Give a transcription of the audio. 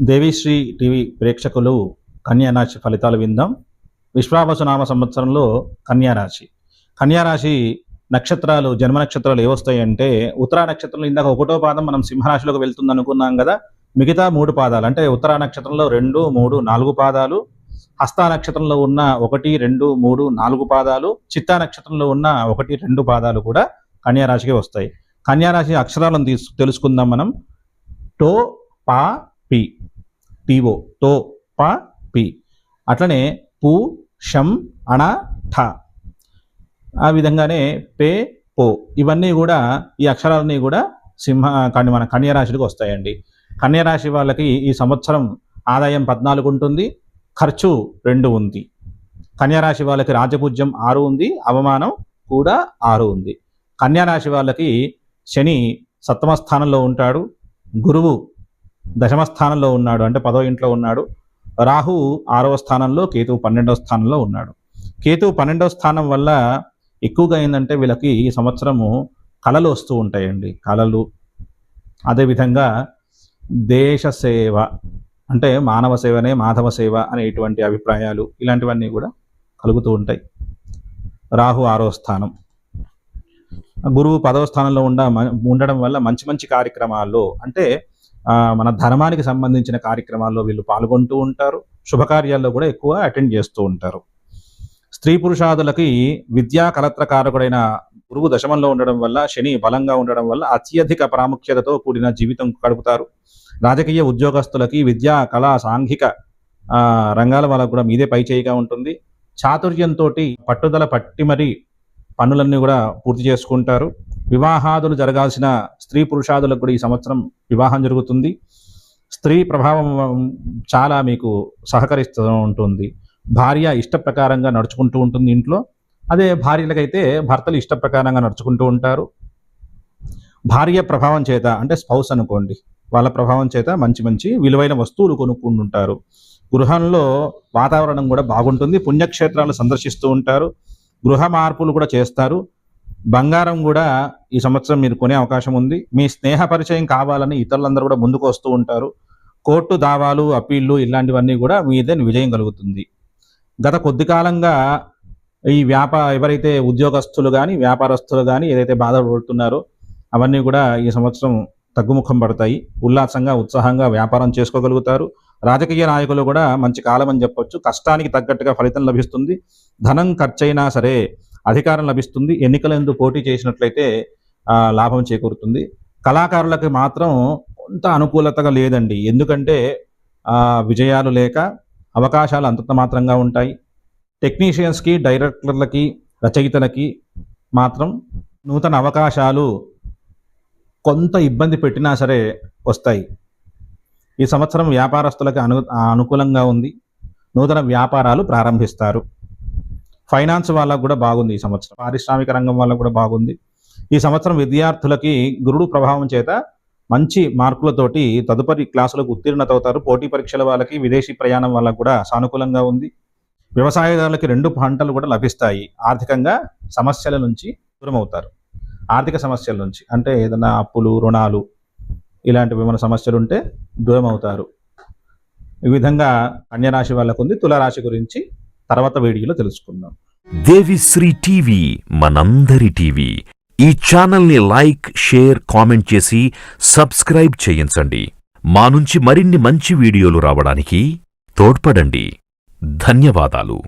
Devi Sri TV ప్రేక్షకులు కన్యారాశి ఫలితాలు విందాం. విశ్వావసునామ సంవత్సరంలో కన్యారాశి. కన్యారాశి నక్షత్రాలు జన్మ నక్షత్రాలు ఏవొస్తాయి అంటే ఉత్తరా నక్షత్రంలో ఇందాక ఒకటో పాదం మనం సింహరాశిలోకి వెళ్తుంది అనుకున్నాం కదా మిగతా మూడు పాదాలు అంటే ఉత్తరా నక్షత్రంలో రెండు మూడు నాలుగు పాదాలు హస్త నక్షత్రంలో ఉన్న ఒకటి రెండు మూడు నాలుగు పాదాలు చిత్తా నక్షత్రంలో ఉన్న ఒకటి రెండు పాదాలు కూడా కన్యారాశికి వస్తాయి. కన్యారాశి అక్షరాలను తీసు తెలుసుకుందాం మనం. టో పా పి టీఓ టో ప పి. అట్లనే పు షం అణ ఠ. ఆ విధంగానే పే పో. ఇవన్నీ కూడా ఈ అక్షరాలన్నీ కూడా సింహ కానీ మన కన్యరాశికి వస్తాయండి. కన్యరాశి వాళ్ళకి ఈ సంవత్సరం ఆదాయం పద్నాలుగు ఉంటుంది ఖర్చు రెండు ఉంది. కన్యారాశి వాళ్ళకి రాజపూజ్యం ఆరు ఉంది అవమానం కూడా ఆరు ఉంది. కన్యారాశి వాళ్ళకి శని సప్తమ స్థానంలో ఉంటాడు గురువు దశమ స్థానంలో ఉన్నాడు. అంటే పదో ఇంట్లో ఉన్నాడు. రాహు ఆరవ స్థానంలో కేతువు పన్నెండవ స్థానంలో ఉన్నాడు. కేతువు పన్నెండవ స్థానం వల్ల ఎక్కువగా ఏంటంటే వీళ్ళకి ఈ సంవత్సరము కళలు వస్తూ ఉంటాయండి. కళలు. అదేవిధంగా దేశ సేవ అంటే మానవ సేవనే మాధవ సేవ అనేటువంటి అభిప్రాయాలు ఇలాంటివన్నీ కూడా కలుగుతూ ఉంటాయి. రాహు ఆరో స్థానం. గురువు పదవ స్థానంలో ఉండ ఉండడం వల్ల మంచి మంచి కార్యక్రమాల్లో అంటే మన ధర్మానికి సంబంధించిన కార్యక్రమాల్లో వీళ్ళు పాల్గొంటూ ఉంటారు. శుభకార్యాల్లో కూడా ఎక్కువ అటెండ్ చేస్తూ ఉంటారు. స్త్రీ పురుషాదులకి విద్యా కలత్రకారకుడైన గురువు దశమంలో ఉండడం వల్ల శని బలంగా ఉండడం వల్ల అత్యధిక ప్రాముఖ్యతతో కూడిన జీవితం గడుపుతారు. రాజకీయ ఉద్యోగస్తులకి విద్యా కళా సాంఘిక రంగాల వాళ్ళకు కూడా మీదే పై చేయిగా ఉంటుంది. చాతుర్యంతో పట్టుదల పట్టి మరి పనులన్నీ కూడా పూర్తి చేసుకుంటారు. వివాహాదులు జరగాల్సిన స్త్రీ పురుషాదులకు కూడా ఈ సంవత్సరం వివాహం జరుగుతుంది. స్త్రీ ప్రభావం చాలా మీకు సహకరిస్తూ ఉంటుంది. భార్య ఇష్ట ప్రకారంగా నడుచుకుంటూ ఉంటుంది ఇంట్లో. అదే భార్యలకైతే భర్తలు ఇష్ట ప్రకారంగా నడుచుకుంటూ ఉంటారు. భార్య ప్రభావం చేత అంటే స్పౌస్ అనుకోండి వాళ్ళ ప్రభావం చేత మంచి మంచి విలువైన వస్తువులు కొనుక్కుంటుంటారు. గృహంలో వాతావరణం కూడా బాగుంటుంది పుణ్యక్షేత్రాలు సందర్శిస్తూ ఉంటారు. గృహ మార్పులు కూడా చేస్తారు. బంగారం కూడా ఈ సంవత్సరం మీరు కొనే అవకాశం ఉంది. మీ స్నేహ పరిచయం కావాలని ఇతరులందరూ కూడా ముందుకు వస్తూ ఉంటారు. కోర్టు దావాలు అప్పీళ్ళు ఇలాంటివన్నీ కూడా మీదే విజయం కలుగుతుంది. గత కొద్ది కాలంగా ఈ వ్యాపార ఎవరైతే ఉద్యోగస్తులు కానీ వ్యాపారస్తులు కానీ ఏదైతే బాధపడుతున్నారో అవన్నీ కూడా ఈ సంవత్సరం తగ్గుముఖం పడతాయి. ఉల్లాసంగా ఉత్సాహంగా వ్యాపారం చేసుకోగలుగుతారు. రాజకీయ నాయకులు కూడా మంచి కాలం అని చెప్పొచ్చు. కష్టానికి తగ్గట్టుగా ఫలితం లభిస్తుంది. ధనం ఖర్చైనా సరే అధికారం లభిస్తుంది. ఎన్నికలందు పోటీ చేసినట్లయితే లాభం చేకూరుతుంది. కళాకారులకు మాత్రం కొంత అనుకూలతగా లేదండి. ఎందుకంటే విజయాలు లేక అవకాశాలు అంతంత మాత్రంగా ఉంటాయి. టెక్నీషియన్స్కి డైరెక్టర్లకి రచయితలకి మాత్రం నూతన అవకాశాలు కొంత ఇబ్బంది పెట్టినా సరే వస్తాయి. ఈ సంవత్సరం వ్యాపారస్తులకు అను అనుకూలంగా ఉంది. నూతన వ్యాపారాలు ప్రారంభిస్తారు. ఫైనాన్స్ వాళ్ళకు కూడా బాగుంది ఈ సంవత్సరం. పారిశ్రామిక రంగం వాళ్ళకు కూడా బాగుంది. ఈ సంవత్సరం విద్యార్థులకి గురుడు ప్రభావం చేత మంచి మార్కులతోటి తదుపరి క్లాసులకు ఉత్తీర్ణత అవుతారు పోటీ పరీక్షల వాళ్ళకి విదేశీ ప్రయాణం వాళ్ళకు కూడా సానుకూలంగా ఉంది. వ్యవసాయదారులకి రెండు పంటలు కూడా లభిస్తాయి. ఆర్థికంగా సమస్యల నుంచి దూరం అవుతారు ఆర్థిక సమస్యల నుంచి అంటే ఏదైనా అప్పులు రుణాలు ఇలాంటివి ఏమైనా సమస్యలు ఉంటే దూరం అవుతారు ఈ విధంగా కన్యరాశి వాళ్ళకు ఉంది తులరాశి గురించి తర్వాత వీడియోలో తెలుసుకుందాం. దేవిశ్రీ టీవీ మనందరి టీవీ. ఈ ఛానల్ని లైక్ షేర్ కామెంట్ చేసి సబ్స్క్రైబ్ చేయించండి. మా నుంచి మరిన్ని మంచి వీడియోలు రావడానికి తోడ్పడండి. ధన్యవాదాలు.